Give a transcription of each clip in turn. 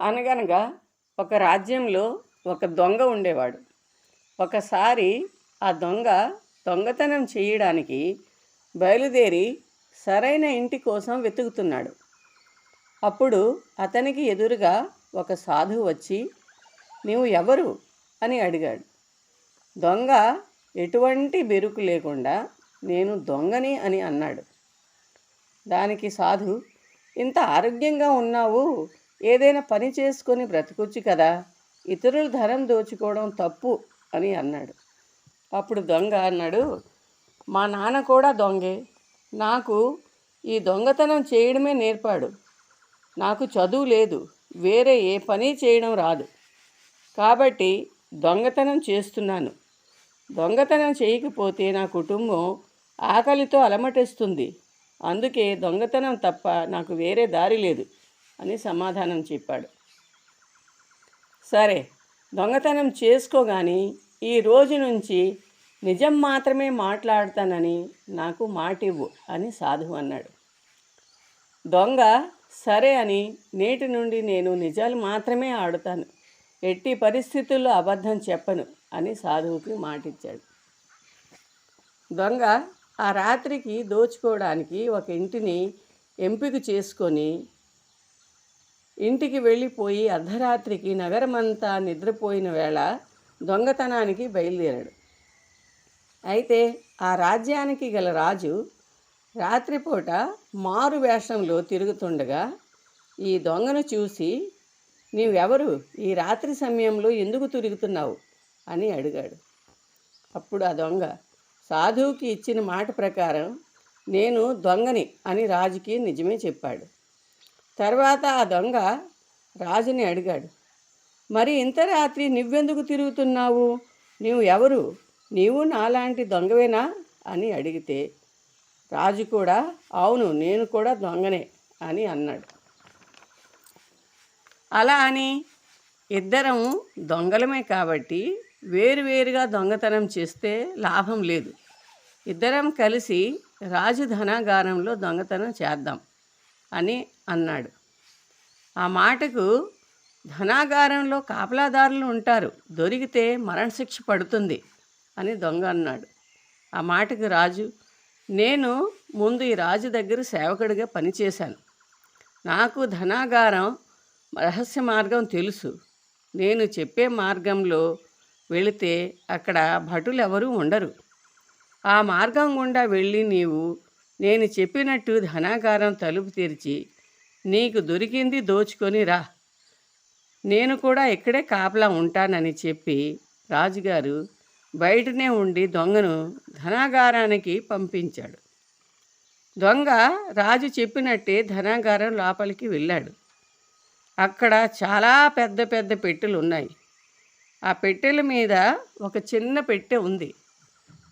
అనగనగా ఒక రాజ్యంలో ఒక దొంగ ఉండేవాడు. ఒకసారి ఆ దొంగ దొంగతనం చేయడానికి బయలుదేరి సరైన ఇంటి కోసం వెతుకుతున్నాడు. అప్పుడు అతనికి ఎదురుగా ఒక సాధువు వచ్చి నీవు ఎవరు? అని అడిగాడు. దొంగ ఎటువంటి బెరుకు లేకుండా నేను దొంగని అని అన్నాడు. దానికి సాధు ఇంత ఆరోగ్యంగా ఉన్నావు ఏదైనా పని చేసుకొని బ్రతకొచ్చు కదా ఇతరుల ధనం దోచుకోవడం తప్పు అని అన్నాడు. అప్పుడు దొంగ అన్నాడు మా నాన్న కూడా దొంగే. నాకు ఈ దొంగతనం చేయడమే నేర్పాడు. నాకు చదువు లేదు వేరే ఏ పని చేయడం రాదు. కాబట్టి దొంగతనం చేస్తున్నాను. దొంగతనం చేయకపోతే నా కుటుంబం ఆకలితో అలమటిస్తుంది. అందుకే దొంగతనం తప్ప నాకు వేరే దారి లేదు. అని సమాధానం చెప్పాడు. సరే దొంగతనం చేసుకోగాని ఈ రోజు నుంచి నిజం మాత్రమే మాట్లాడతానని నాకు మాటివ్వు అని సాధువు అన్నాడు. దొంగ సరే అని నేటి నుండి నేను నిజాలు మాత్రమే ఆడుతాను. ఎట్టి పరిస్థితుల్లో అబద్ధం చెప్పను అని సాధువుకి మాటిచ్చాడు. దొంగ ఆ రాత్రికి దోచుకోవడానికి ఒక ఇంటిని ఎంపిక చేసుకొని ఇంటికి వెళ్ళిపోయి అర్ధరాత్రికి నగరమంతా నిద్రపోయిన వేళ దొంగతనానికి బయలుదేరాడు. అయితే ఆ రాజ్యానికి గల రాజు రాత్రిపూట మారు వేషంలో తిరుగుతుండగా ఈ దొంగను చూసి నీవెవరు? ఈ రాత్రి సమయంలో ఎందుకు తిరుగుతున్నావు? అని అడిగాడు. అప్పుడు ఆ దొంగ సాధువుకి ఇచ్చిన మాట ప్రకారం నేను దొంగని అని రాజుకి నిజమే చెప్పాడు. తర్వాత ఆ దొంగ రాజుని అడిగాడు మరి ఇంత రాత్రి నువ్వెందుకు తిరుగుతున్నావు? నీవు ఎవరు? నీవు నాలాంటి దొంగవేనా? అని అడిగితే రాజు కూడా అవును నేను కూడా దొంగనే అని అన్నాడు. అలా అని ఇద్దరం దొంగలమే కాబట్టి వేరువేరుగా దొంగతనం చేస్తే లాభం లేదు. ఇద్దరం కలిసి రాజు ధనాగారంలో దొంగతనం చేద్దాం. అని అన్నాడు. ఆ మాటకు ధనాగారంలో కాపలాదారులు ఉంటారు. దొరికితే మరణశిక్ష పడుతుంది అని దొంగ అన్నాడు. ఆ మాటకు రాజు నేను ముందు ఈ రాజు దగ్గర సేవకుడిగా పనిచేశాను. నాకు ధనాగారం రహస్య మార్గం తెలుసు. నేను చెప్పే మార్గంలో వెళితే అక్కడ భటులు ఎవరూ ఉండరు. ఆ మార్గం గుండా వెళ్ళి నీవు నేను చెప్పినట్టు ధనాగారం తలుపు తెరిచి నీకు దొరికింది దోచుకొని రా. నేను కూడా ఇక్కడే కాపలా ఉంటానని చెప్పి రాజుగారు బయటనే ఉండి దొంగను ధనాగారానికి పంపించాడు. దొంగ రాజు చెప్పినట్టే ధనాగారం లోపలికి వెళ్ళాడు. అక్కడ చాలా పెద్ద పెద్ద పెట్టెలు ఉన్నాయి ఆ పెట్టెల మీద ఒక చిన్న పెట్టె ఉంది.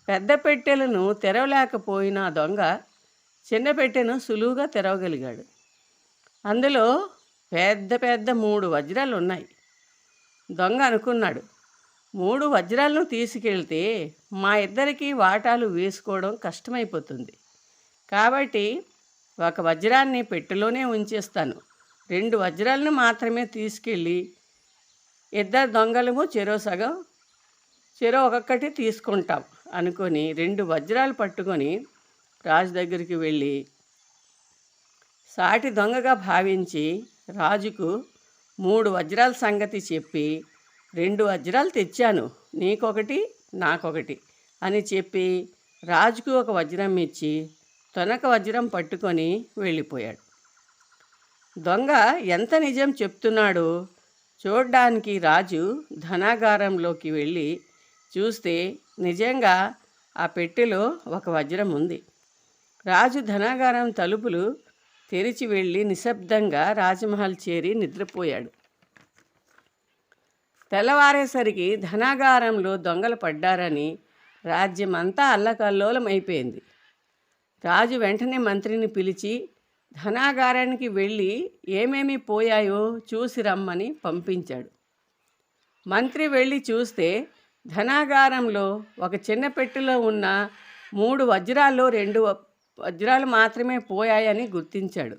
పెద్ద పెట్టెలను తెరవలేకపోయిన దొంగ చిన్న పెట్టెను సులువుగా తెరవగలిగాడు. అందులో పెద్ద పెద్ద మూడు వజ్రాలు ఉన్నాయి దొంగ అనుకున్నాడు మూడు వజ్రాలను తీసుకెళ్తే మా ఇద్దరికి వాటాలు వేసుకోవడం కష్టమైపోతుంది. కాబట్టి ఒక వజ్రాన్ని పెట్టెలోనే ఉంచేస్తాను. రెండు వజ్రాలను మాత్రమే తీసుకెళ్ళి ఇద్దరు దొంగలము చెరో సగం చెరో ఒక్కొక్కటి తీసుకుంటాం అనుకొని రెండు వజ్రాలు పట్టుకొని రాజు దగ్గరికి వెళ్ళి సాటి దొంగగా భావించి రాజుకు మూడు వజ్రాల సంగతి చెప్పి రెండు వజ్రాలు తెచ్చాను నీకొకటి నాకొకటి అని చెప్పి రాజుకు ఒక వజ్రం ఇచ్చి తొనక వజ్రం పట్టుకొని వెళ్ళిపోయాడు. దొంగ ఎంత నిజం చెప్తున్నాడో చూడ్డానికి రాజు ధనాగారంలోకి వెళ్ళి చూస్తే నిజంగా ఆ పెట్టెలో ఒక వజ్రం ఉంది. రాజు ధనాగారం తలుపులు తెరిచి వెళ్ళి నిశ్శబ్దంగా రాజమహల్ చేరి నిద్రపోయాడు. తెల్లవారేసరికి ధనాగారంలో దొంగలు పడ్డారని రాజ్యమంతా అల్లకల్లోలమైపోయింది. రాజు వెంటనే మంత్రిని పిలిచి ధనాగారానికి వెళ్ళి ఏమేమి పోయాయో చూసి రమ్మని పంపించాడు. మంత్రి వెళ్ళి చూస్తే ధనాగారంలో ఒక చిన్న పెట్టెలో ఉన్న మూడు వజ్రాల్లో రెండు వ- వజ్రాలు మాత్రమే పోయాయని గుర్తించాడు.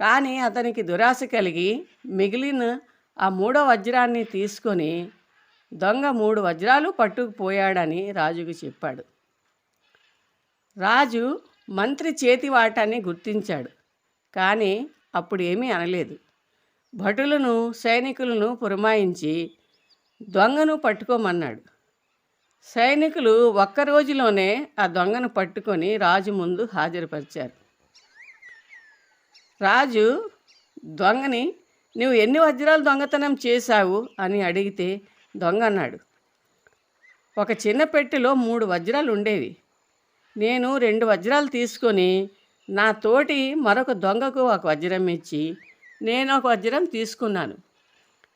కానీ అతనికి దురాశ కలిగి మిగిలిన ఆ మూడో వజ్రాన్ని తీసుకొని దొంగ మూడు వజ్రాలు పట్టుకుపోయాడని రాజుకు చెప్పాడు. రాజు మంత్రి చేతి వాటాన్ని గుర్తించాడు కానీ అప్పుడు ఏమీ అనలేదు. భటులను సైనికులను పురమాయించి దొంగను పట్టుకోమన్నాడు. సైనికులు ఒక్క రోజులోనే ఆ దొంగను పట్టుకొని రాజు ముందు హాజరుపరిచారు. రాజు దొంగని నువ్వు ఎన్ని వజ్రాలు దొంగతనం చేశావు? అని అడిగితే దొంగ అన్నాడు ఒక చిన్న పెట్టెలో మూడు వజ్రాలు ఉండేవి. నేను రెండు వజ్రాలు తీసుకొని నా తోటి మరొక దొంగకు ఒక వజ్రం ఇచ్చి నేను ఒక వజ్రం తీసుకున్నాను.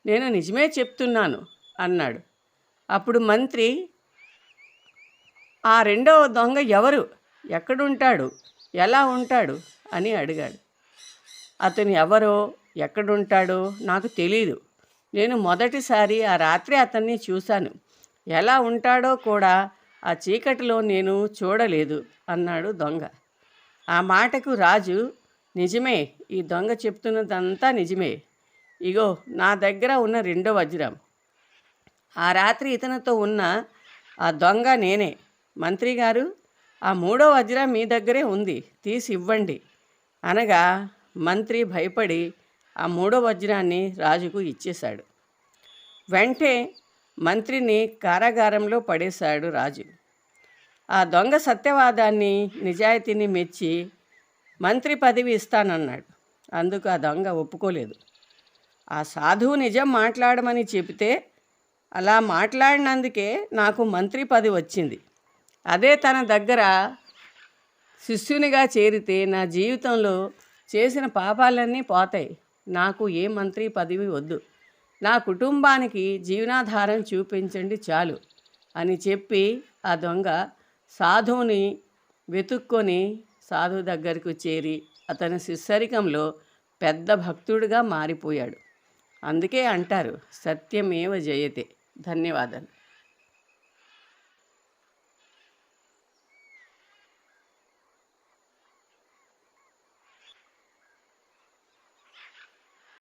నేను నిజమే చెప్తున్నాను అన్నాడు. అప్పుడు మంత్రి ఆ రెండవ దొంగ ఎవరు? ఎక్కడుంటాడు? ఎలా ఉంటాడు? అని అడిగాడు. అతను ఎవరో? ఎక్కడుంటాడో నాకు తెలీదు. నేను మొదటిసారి ఆ రాత్రి అతన్ని చూశాను. ఎలా ఉంటాడో కూడా ఆ చీకటిలో నేను చూడలేదు అన్నాడు దొంగ. ఆ మాటకు రాజు నిజమే ఈ దొంగ చెప్తున్నదంతా నిజమే. ఇగో నా దగ్గర ఉన్న రెండో వజ్రం. ఆ రాత్రి ఇతనితో ఉన్న ఆ దొంగ నేనే. మంత్రి గారు ఆ మూడో వజ్రం మీ దగ్గరే ఉంది తీసి ఇవ్వండి. అనగా మంత్రి భయపడి ఆ మూడో వజ్రాన్ని రాజుకు ఇచ్చేశాడు. వెంటే మంత్రిని కారాగారంలో పడేశాడు రాజు. ఆ దొంగ సత్యవాదాన్ని నిజాయితీని మెచ్చి మంత్రి పదవి ఇస్తానన్నాడు. అందుకు ఆ దొంగ ఒప్పుకోలేదు. ఆ సాధువు నిజం మాట్లాడమని చెబితే అలా మాట్లాడినందుకే నాకు మంత్రి పది వచ్చింది. అదే తన దగ్గర శిష్యునిగా చేరితే నా జీవితంలో చేసిన పాపాలన్నీ పోతాయి. నాకు ఏ మంత్రి పదవి వద్దు. నా కుటుంబానికి జీవనాధారం చూపించండి చాలు అని చెప్పి ఆ దొంగ సాధువుని వెతుక్కొని సాధువు దగ్గరకు చేరి అతని శిష్యరికంలో పెద్ద భక్తుడిగా మారిపోయాడు. అందుకే అంటారు సత్యమేవ జయతే. ధన్యవాదాలు.